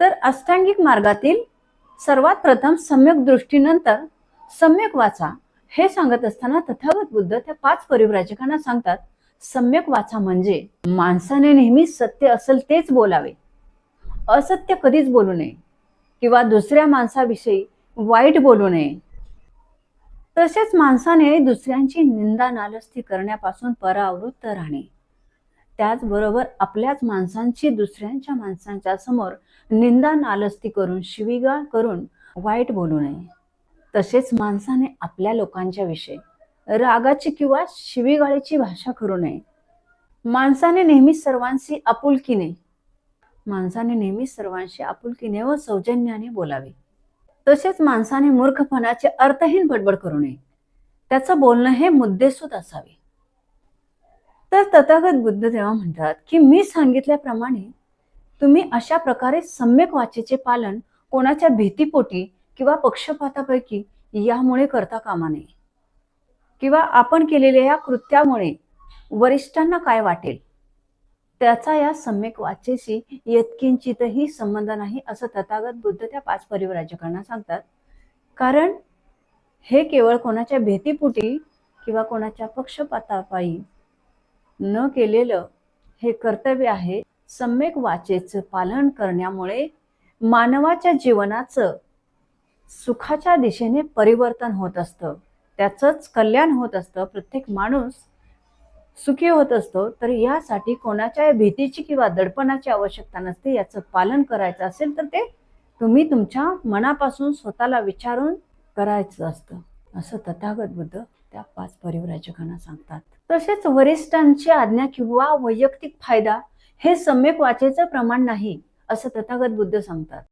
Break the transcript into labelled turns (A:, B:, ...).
A: तर अष्टांगिक मार्गातील सर्वात प्रथम सम्यक दृष्टीनंतर सम्यक वाचा हे सांगत असताना तथागत बुद्ध त्या पाच परिव्राजकांना सांगतात सम्यक वाचा म्हणजे माणसाने नेहमी सत्य असेल तेच बोलावे. असत्य कधीच बोलू नये किंवा दुसऱ्या माणसाविषयी वाईट बोलू नये. तसेच माणसाने दुसऱ्यांची निंदा नालस्ती करण्यापासून परावृत्त राहणे. त्याचबरोबर आपल्याच माणसांची दुसऱ्यांच्या माणसांच्या समोर निंदा नालस्ती करून शिवीगाळ करून वाईट बोलू नये. तसेच माणसाने आपल्या लोकांच्या विषयी रागाची किंवा शिवीगाळीची भाषा करू नये. माणसाने नेहमी सर्वांशी आपुलकीने माणसाने नेहमी सर्वांशी आपुलकीने व सौजन्याने बोलावे. तसेच माणसाने मूर्खपणाचे अर्थहीन बडबड करू नये. त्याचं बोलणं हे मुद्देसूद असावे. तर तथागत बुद्ध तेव्हा म्हणतात की मी सांगितल्याप्रमाणे तुम्ही अशा प्रकारे सम्यक वाचेचे पालन कोणाच्या भीतीपोटी किंवा पक्षपातापैकी यामुळे करता कामा नये. किंवा आपण केलेल्या या कृत्यामुळे वरिष्ठांना काय वाटेल? त्याचा या सम्यक वाचेशी यत्किंचितही संबंध नाही असं तथागत बुद्ध त्या पाच परिव्राजकांना सांगतात. कारण हे केवळ कोणाच्या भीतीपोटी किंवा कोणाच्या पक्षपातापायी न केलेलं हे कर्तव्य आहे सम्यक वाचेचं पालन करण्यामुळे मानवाच्या जीवनाचं सुखाच्या दिशेने परिवर्तन होत असतं. त्याचंच कल्याण होत असतं. प्रत्येक माणूस सुखी होत असतो. तर यासाठी कोणाच्या भीतीची किंवा दडपणाची आवश्यकता नसते. याचं पालन करायचं असेल तर ते तुम्ही तुमच्या मनापासून स्वतःला विचारून करायचं असतं. असं तथागत बुद्ध त्या पाच परिव्राजकांना सांगतात. तसेच वरिष्ठांची आज्ञा किंवा वैयक्तिक फायदा हे सम्यक वाचेचं प्रमाण नाही असं तथागत बुद्ध सांगतात.